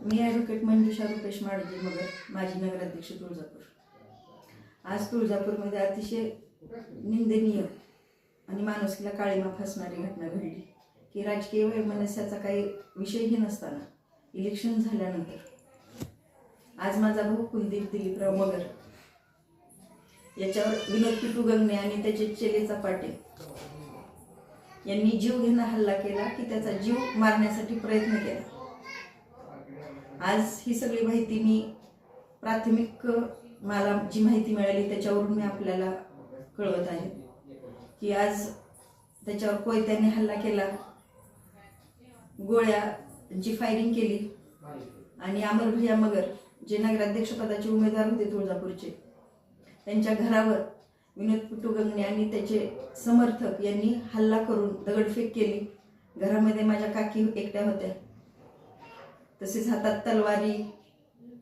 मी advocate मंजुषा रुपेश माडजी मगर माजी नगराध्यक्ष तुळजापूर. आज तुळजापूरमध्ये अतिशय निंदनीय आणि माणुसकीला काळीमा फसणारी घटना घडली. की राजकीय वैमनस्याचा काही विषयही नसताना इलेक्शन झाल्यानंतर. आज माझा भाऊ कुलदीप दिलीपराव मगर याच्यावर विनोद पिटू गंगणे आणि त्याचे चेलेचा पाटे यांनी जीव घेणं हल्ला केला की त्याचा जीव मारण्यासाठी प्रयत्न केला. आज ही सगळी माहिती मी प्राथमिक मला जी माहिती मिळाली त्याच्यावरून मी आपल्याला कळवत आहे की आज त्याच्यावर कोयत्याने हल्ला केला गोळ्याची फायरिंग केली आणि अमर भैया मगर जे नगराध्यक्षपदाचे उमेदवार होते तुळजापूरचे त्यांच्या घरावर विनोद पुट्टू गंगणे आणि त्याचे समर्थक यांनी हल्ला करून दगडफेक केली. घरामध्ये माझ्या काकी एकट्या होत्या. तसेच हातात तलवारी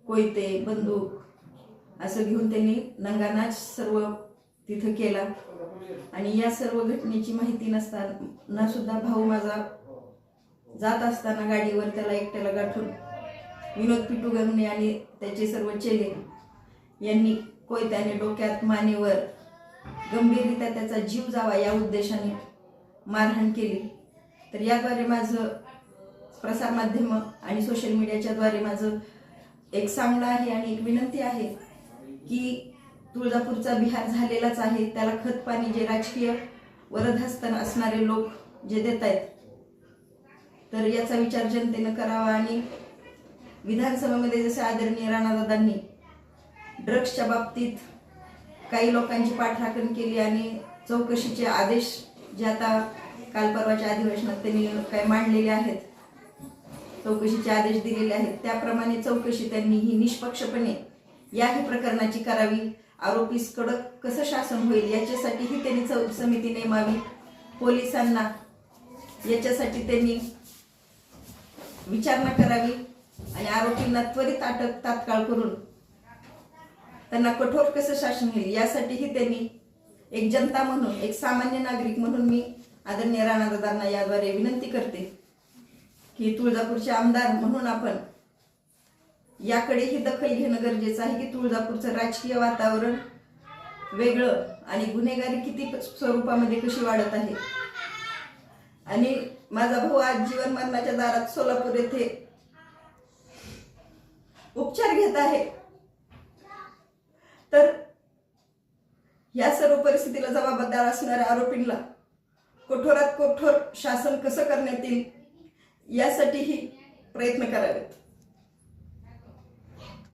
कोयते बंदूक असं घेऊन त्यांनी नंगानाच सर्व तिथं केला. आणि या सर्व घटनेची माहिती नसताना सुद्धा भाऊ माझा जात असताना गाडीवर त्याला एकट्याला गाठून विनोद पिटू गंगणे आणि त्याचे सर्व चेले यांनी कोयत्याने डोक्यात मानेवर गंभीररित्या त्याचा जीव जावा या उद्देशाने मारहाण केली. तर याद्वारे माझं प्रसारमाध्यम आणि सोशल मीडियाच्याद्वारे माझं एक सांगणं आहे आणि एक विनंती आहे की तुळजापूरचा बिहार झालेलाच आहे. त्याला खतपाणी जे राजकीय वरदहस्तन असणारे लोक जे देत आहेत तर याचा विचार जनतेनं करावा आणि विधानसभेमध्ये जसे आदरणीय राणादादांनी ड्रग्सच्या बाबतीत काही लोकांची पाठराखण केली आणि चौकशीचे आदेश जे आता काल परवाच्या अधिवेशनात त्यांनी काही मांडलेले आहेत चौकशीचे आदेश दिलेले आहेत. त्याप्रमाणे चौकशी त्यांनी ही निष्पक्षपणे याही प्रकरणाची करावी. आरोपीस कडक कसं शासन होईल याच्यासाठीही त्यांनी चौ समिती नेमावी. पोलिसांना याच्यासाठी त्यांनी विचारणा करावी आणि आरोपींना त्वरित अटक तात्काळ करून त्यांना कठोर कसं शासन होईल यासाठीही त्यांनी एक जनता म्हणून एक सामान्य नागरिक म्हणून मी आदरणीय राणादादांना याद्वारे विनंती करते. की तुळजापूरचे आमदार म्हणून आपण याकडेही दखल घेणं गरजेचं आहे की तुळजापूरचं राजकीय वातावरण वेगळं आणि गुन्हेगारी किती स्वरूपामध्ये कशी वाढत आहे? आणि माझा भाऊ आज जीवन मरणाच्या दारात सोलापूर येथे उपचार घेत आहे. तर या सर्व परिस्थितीला जबाबदार असणाऱ्या आरोपींना कठोरात कठोर शासन कसं करण्यात येईल? यासाठीही प्रयत्न करावेत.